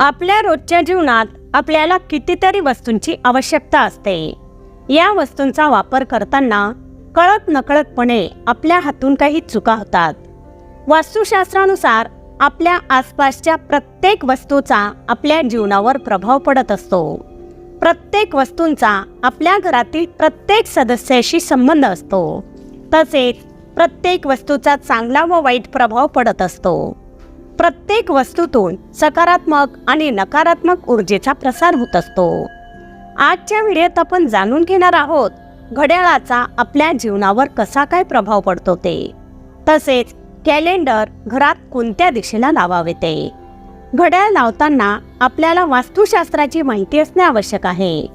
आपल्या रोजच्या जीवनात आपल्याला कितीतरी वस्तूंची आवश्यकता असते. या वस्तूंचा वापर करताना कळत नकळतपणे आपल्या हातून काही चुका होतात. वास्तुशास्त्रानुसार आपल्या आसपासच्या प्रत्येक वस्तूचा आपल्या जीवनावर प्रभाव पडत असतो. प्रत्येक वस्तूंचा आपल्या घरातील प्रत्येक सदस्याशी संबंध असतो. तसेच प्रत्येक वस्तूचा चांगला व वाईट प्रभाव पडत असतो. प्रत्येक वस्तूतून सकारात्मक आणि नकारात्मक ऊर्जेचा प्रसार होत असतो. आजच्या व्हिडिओत आपण जाणून घेणार आहोत घड्याळाचा आपल्या जीवनावर कसा काय प्रभाव पडतो ते. तसेच कॅलेंडर घरात कोणत्या दिशेला लावावे ते. घड्याळ लावताना आपल्याला वास्तुशास्त्राची माहिती असणे आवश्यक आहे.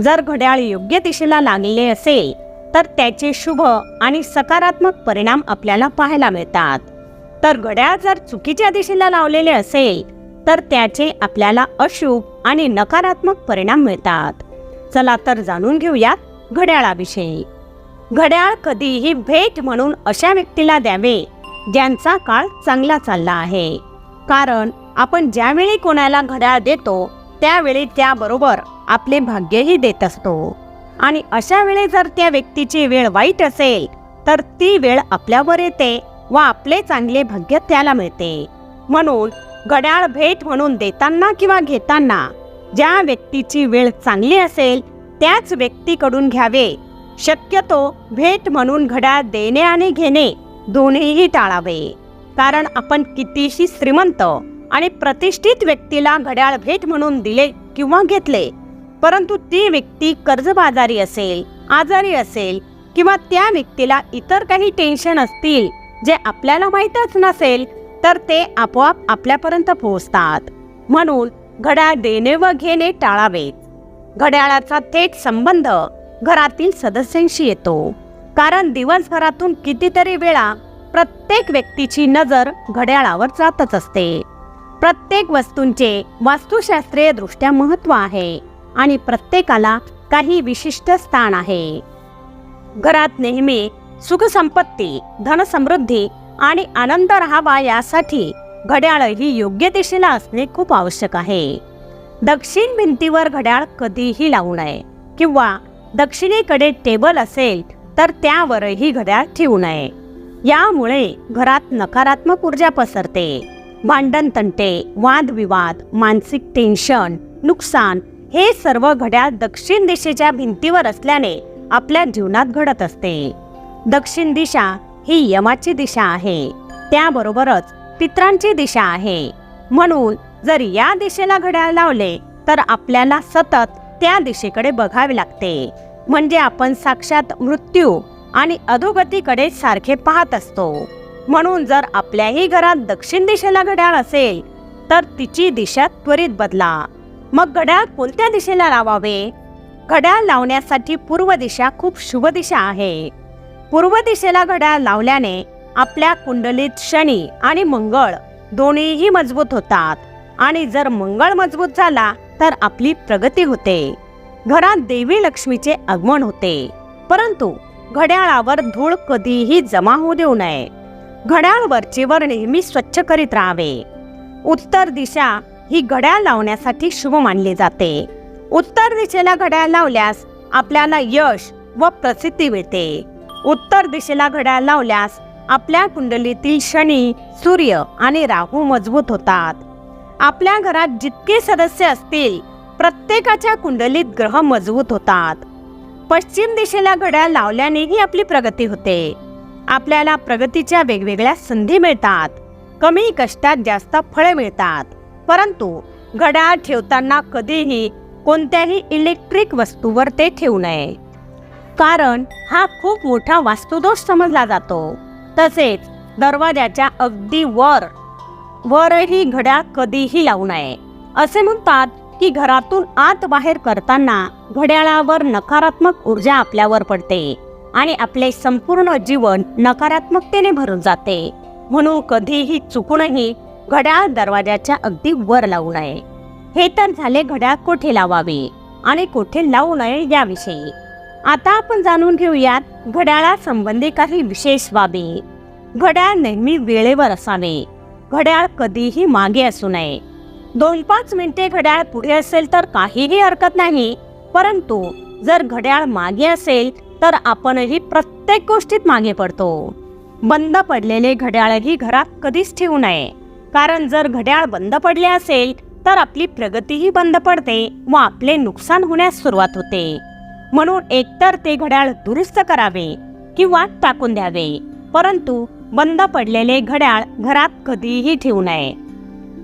जर घड्याळ योग्य दिशेला लागलेले असेल तर त्याचे शुभ आणि सकारात्मक परिणाम आपल्याला पाहायला मिळतात. तर घड्याळ जर चुकीच्या दिशेला लावलेले असेल तर त्याचे आपल्याला अशुभ आणि नकारात्मक परिणाम मिळतात. चला तर जाणून घेऊयात घड्याळाविषयी. घड्याळ कधीही भेट म्हणून अशा व्यक्तीला द्यावे ज्यांचा काळ चांगला चालला आहे. कारण आपण ज्यावेळी कोणाला घड्याळ देतो त्यावेळी त्याबरोबर आपले भाग्यही देत असतो. आणि अशा वेळी जर त्या व्यक्तीची वेळ वाईट असेल तर ती वेळ आपल्यावर येते व आपले चांगले भाग्य त्याला मिळते. म्हणून घड्याळ भेट म्हणून देताना किंवा घेताना ज्या व्यक्तीची वेळ चांगली असेल त्याच व्यक्तीकडून घ्यावे. शक्यतो भेट म्हणून घड्याळ देणे आणि घेणे दोन्हीही टाळावे. कारण आपण कितीशी श्रीमंत आणि प्रतिष्ठित व्यक्तीला घड्याळ भेट म्हणून दिले किंवा घेतले परंतु ती व्यक्ती कर्जबाजारी असेल आजारी असेल किंवा त्या व्यक्तीला इतर काही टेन्शन असतील जे आपल्याला माहीतच नसेल तर ते आपोआप आपल्यापर्यंत पोहोचतात. म्हणून घड्याळ देणे व घेणे टाळावेत. घड्याळाचा थेट संबंध घरातील सदस्यांशी येतो. कारण दिवसभरातून कितीतरी वेळा प्रत्येक व्यक्तीची नजर घड्याळावर जातच असते. प्रत्येक वस्तूंचे वास्तुशास्त्रीय दृष्ट्या महत्त्व आहे आणि प्रत्येकाला काही विशिष्ट स्थान आहे. घरात नेहमी सुख संपत्ती धनसमृद्धी आणि आनंद राहावा यासाठी घड्याळ ही योग्य दिशेला असणे खूप आवश्यक आहे. दक्षिण भिंतीवर घड्याळ कधीही लावू नये किंवा दक्षिणेकडे टेबल असेल तर त्यावरही घड्याळ ठेवू नये. यामुळे घरात नकारात्मक ऊर्जा पसरते. भांडण तंटे वादविवाद मानसिक टेन्शन नुकसान हे सर्व घड्याळ दक्षिण दिशेच्या भिंतीवर असल्याने आपल्या जीवनात घडत असते. दक्षिण दिशा ही यमाची दिशा आहे. त्याबरोबरच पित्रांची दिशा आहे. म्हणून जर या दिशेला घड्याळ लावले तर आपल्याला सतत त्या दिशेकडे बघावे लागते. म्हणजे आपण साक्षात मृत्यू आणि अधोगतीकडे सारखे पाहत असतो. म्हणून जर आपल्याही घरात दक्षिण दिशेला घड्याळ असेल तर तिची दिशा त्वरित बदला. मग घड्याळ कोणत्या दिशेला लावावे? घड्याळ लावण्यासाठी पूर्व दिशा खूप शुभ दिशा आहे. पूर्व दिशेला घड्याळ लावल्याने आपल्या कुंडलीत शनी आणि मंगळ दोन्हीही मजबूत होतात. आणि जर मंगळ मजबूत झाला तर आपली प्रगती होते. घरात देवी लक्ष्मीचे आगमन होते. परंतु घड्याळावर धूळ कधीही जमा होऊ देऊ नये. घड्याळ वरचेवर नेहमी स्वच्छ करीत राहावे. उत्तर दिशा ही घड्याळ लावण्यासाठी शुभ मानली जाते. उत्तर दिशेला घड्याळ लावल्यास आपल्याला यश व प्रसिद्धी मिळते. उत्तर दिशेला घड्याळ लावल्यास आपल्या कुंडलीतील शनी सूर्य आणि राहू मजबूत होतात. आपल्या घरात जितके सदस्य असतील प्रत्येकाच्या कुंडलीत ग्रह मजबूत होतात. पश्चिम दिशेला घड्याळ लावल्यानेही आपली प्रगती होते. आपल्याला प्रगतीच्या वेगवेगळ्या संधी मिळतात. कमी कष्टात जास्त फळे मिळतात. परंतु घड्याळ ठेवताना कधीही कोणत्याही इलेक्ट्रिक वस्तूवर ते ठेवू नये. कारण हा खूप मोठा वास्तुदोष समजला जातो. तसेच दरवाजाच्या अगदी वर वरही घड्याळ कधीही लावू नये. असे म्हणतात की घरातून आत बाहेर करताना घड्याळावर नकारात्मक ऊर्जा आपल्यावर पडते आणि आपले संपूर्ण जीवन नकारात्मकतेने भरून जाते. म्हणून कधीही चुकूनही घड्याळ दरवाजाच्या अगदी वर लावू नये. हे तर झाले घड्याळ कोठे लावावे आणि कोठे लावू नये याविषयी. आता आपण जाणून घेऊयात घड्याळासंबंधी काही विशेष बाबी. घड्याळ नेहमी वेळेवर असावे. घड्याळ कधीही मागे असू नये. दोन पाच मिनिटे घड्याळ पुढे असेल तर काहीही हरकत नाही. परंतु जर घड्याळ मागे असेल तर आपणही प्रत्येक गोष्टीत मागे पडतो. बंद पडलेले घड्याळही घरात कधीच ठेवू नये. कारण जर घड्याळ बंद पडले असेल तर आपली प्रगतीही बंद पडते व आपले नुकसान होण्यास सुरुवात होते. म्हणून एकतर ते घड्याळ दुरुस्त करावे किंवा टाकून द्यावे. परंतु बंद पडलेले घड्याळ घरात कधीही ठेवू नये.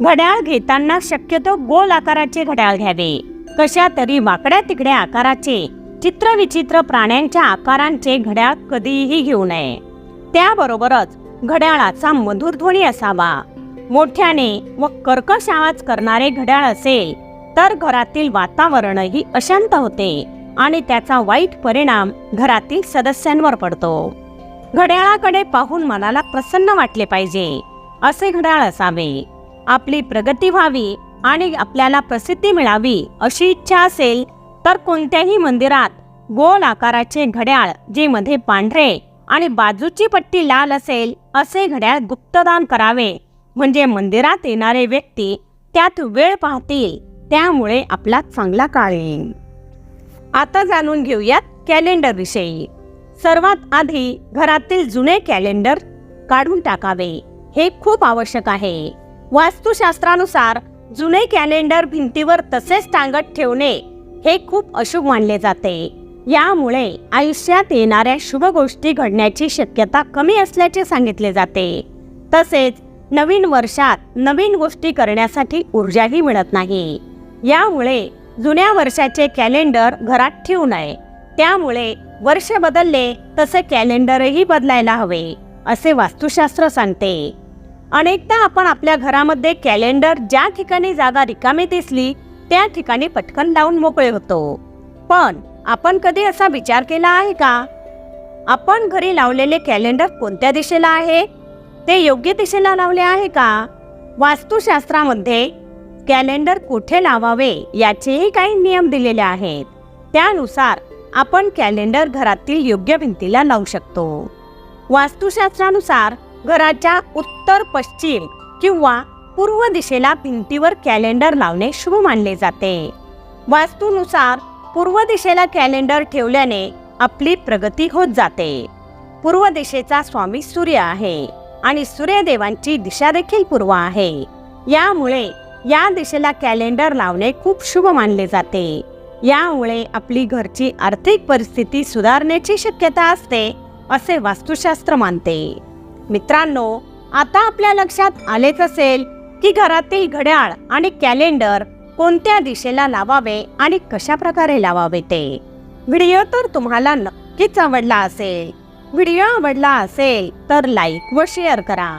घड्याळ घेताना शक्यतो गोल आकाराचे घड्याळ घ्यावे. कशा तरी वाकड्या तिकड्या आकाराचे चित्रविचित्र प्राण्यांच्या आकारांचे घड्याळ कधीही घेऊ नये. त्याबरोबरच घड्याळाचा मधुर ध्वनी असावा. मोठ्याने व कर्कश आवाज करणारे घड्याळ असेल तर घरातील वातावरणही अशांत होते. आणि त्याचा वाईट परिणाम घरातील सदस्यांवर पडतो. घड्याळाकडे पाहून मनाला प्रसन्न वाटले पाहिजे. असे घड्याळ असावे. आपली प्रगती व्हावी आणि आपल्याला प्रसिद्धी मिळावी अशी इच्छा असेल तर कोणत्याही मंदिरात गोल आकाराचे घड्याळ जे मध्ये पांढरे आणि बाजूची पट्टी लाल असेल असे घड्याळ गुप्तदान करावे. म्हणजे मंदिरात येणारे व्यक्ती त्यात वेळ पाहतील त्यामुळे आपला चांगला काळ. येईल आता जाणून घेऊयात कॅलेंडर विषयी. सर्वात आधी घरातील जुने कॅलेंडर काढून टाकावे. हे खूप आवश्यक आहे. वास्तुशास्त्रानुसार जुने कॅलेंडर भिंतीवर तसेच टांगत ठेवणे हे खूप अशुभ मानले जाते. यामुळे आयुष्यात येणाऱ्या शुभ गोष्टी घडण्याची शक्यता कमी असल्याचे सांगितले जाते. तसेच नवीन वर्षात नवीन गोष्टी करण्यासाठी ऊर्जाही मिळत नाही. यामुळे जुन्या वर्षाचे कॅलेंडर घरात ठेवू नये. त्यामुळे वर्ष बदलले तसे कॅलेंडरही बदलायला हवे असे वास्तुशास्त्र सांगते. अनेकदा आपण आपल्या घरामध्ये कॅलेंडर ज्या ठिकाणी जागा रिकामी दिसली त्या ठिकाणी पटकन लावून मोकळे होतो. पण आपण कधी असा विचार केला आहे का? आपण घरी लावलेले कॅलेंडर कोणत्या दिशेला आहे? ते योग्य दिशेला लावले आहे का? वास्तुशास्त्रामध्ये कॅलेंडर कुठे लावावे याचेही काही नियम दिलेले आहेत. त्यानुसार आपण कॅलेंडर घरातील योग्य भिंतीला लावू शकतो. वास्तुशास्त्रानुसार घराच्या उत्तर पश्चिम किंवा पूर्व दिशेला भिंतीवर कॅलेंडर लावणे शुभ मानले जाते. वास्तूनुसार पूर्व दिशेला कॅलेंडर ठेवल्याने आपली प्रगती होत जाते. पूर्व दिशेचा स्वामी सूर्य आहे आणि सूर्यदेवांची दिशा देखील पूर्व आहे. यामुळे या दिशेला कॅलेंडर लावणे खूप शुभ मानले जाते. यामुळे आपली घरची आर्थिक परिस्थिती सुधारण्याची शक्यता असते असे वास्तुशास्त्र मानते. मित्रांनो आता आपल्या लक्षात आलेच असेल की घरातील घड्याळ आणि कॅलेंडर कोणत्या दिशेला लावावे आणि कशा प्रकारे लावावे ते. व्हिडिओ तर तुम्हाला नक्कीच आवडला असेल. व्हिडिओ आवडला असेल तर लाईक व शेअर करा.